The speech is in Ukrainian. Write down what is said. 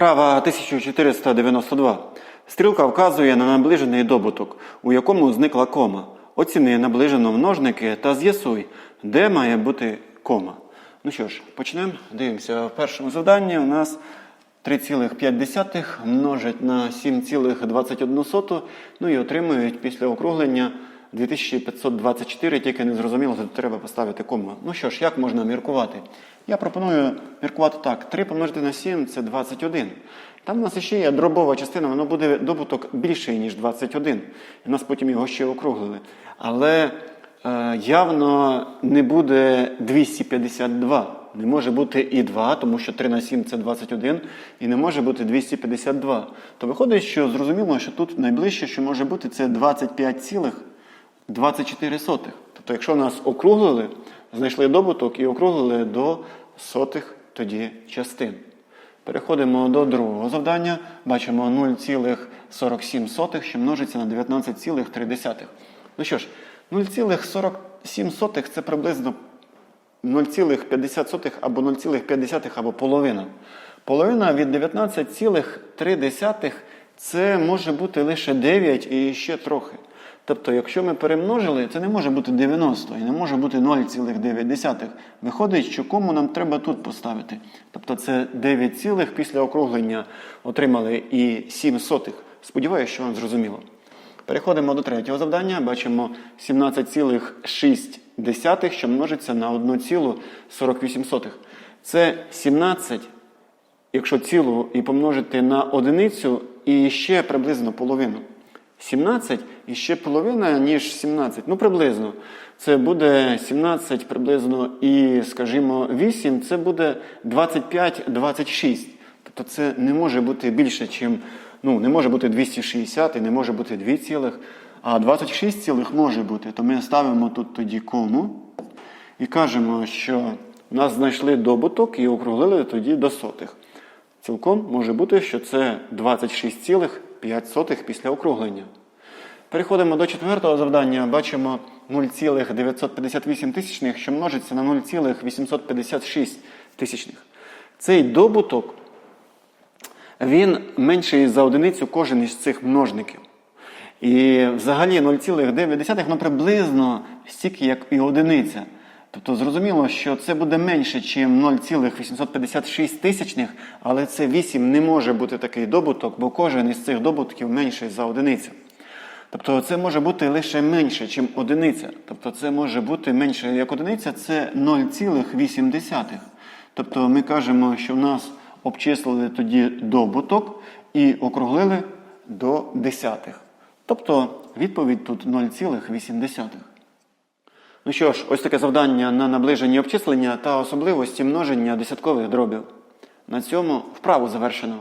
Вправа 1492. Стрілка вказує на наближений добуток, у якому зникла кома. Оціни наближено множники та з'ясуй, де має бути кома. Ну що ж, почнемо. Дивимося. В першому завданні у нас 3,5 множать на 7,21, ну і отримують після округлення 2524, тільки не зрозуміло, тут треба поставити кому. Ну що ж, як можна міркувати? Я пропоную міркувати так. 3 помножити на 7 це 21. Там у нас ще є дробова частина, воно буде добуток більший, ніж 21. І нас потім його ще округлили. Але е, явно не буде 252. Не може бути і 2, тому що 3 на 7 це 21, і не може бути 252. То виходить, що зрозуміло, що тут найближче, що може бути, це 25,24 Тобто, якщо нас округлили, знайшли добуток і округлили до сотих тоді частин. Переходимо до другого завдання. Бачимо 0,47, що множиться на 19,3. Ну що ж, 0,47 це приблизно 0,50 або 0,5 або половина. Половина від 19,3 це може бути лише 9 і ще трохи. Тобто, якщо ми перемножили, це не може бути 90 і не може бути 0,9. Виходить, що кому нам треба тут поставити. Тобто це 9, цілих після округлення отримали і 7 сотих. Сподіваюся, що вам зрозуміло. Переходимо до третього завдання. Бачимо 17,6, що множиться на 1,48. Це 17, якщо цілу і помножити на одиницю, і ще приблизно половину. 17 і ще половина, ніж 17. Ну, приблизно. Це буде 17 приблизно і, скажімо, 8, це буде 25-26. Тобто це не може бути більше, ніж, ну, не може бути 260 і не може бути 2 цілих, а 26 цілих може бути. То ми ставимо тут тоді кому і кажемо, що у нас знайшли добуток і округлили тоді до сотих. Цілком може бути, що це 26,5 після округлення. Переходимо до четвертого завдання. Бачимо 0,958 тисячних, що множиться на 0,856 тисячних. Цей добуток він менший за одиницю кожен із цих множників. І взагалі 0,9 ну, приблизно стільки, як і одиниця. Тобто зрозуміло, що це буде менше, ніж 0,856 тисячних, але це 8 не може бути такий добуток, бо кожен із цих добутків менший за одиницю. Тобто це може бути лише менше, ніж одиниця. Тобто це може бути менше як одиниця, це 0,8. Тобто ми кажемо, що в нас обчислили тоді добуток і округлили до десятих. Тобто відповідь тут 0,8. Ну що ж, ось таке завдання на наближені обчислення та особливості множення десяткових дробів. На цьому вправу завершено.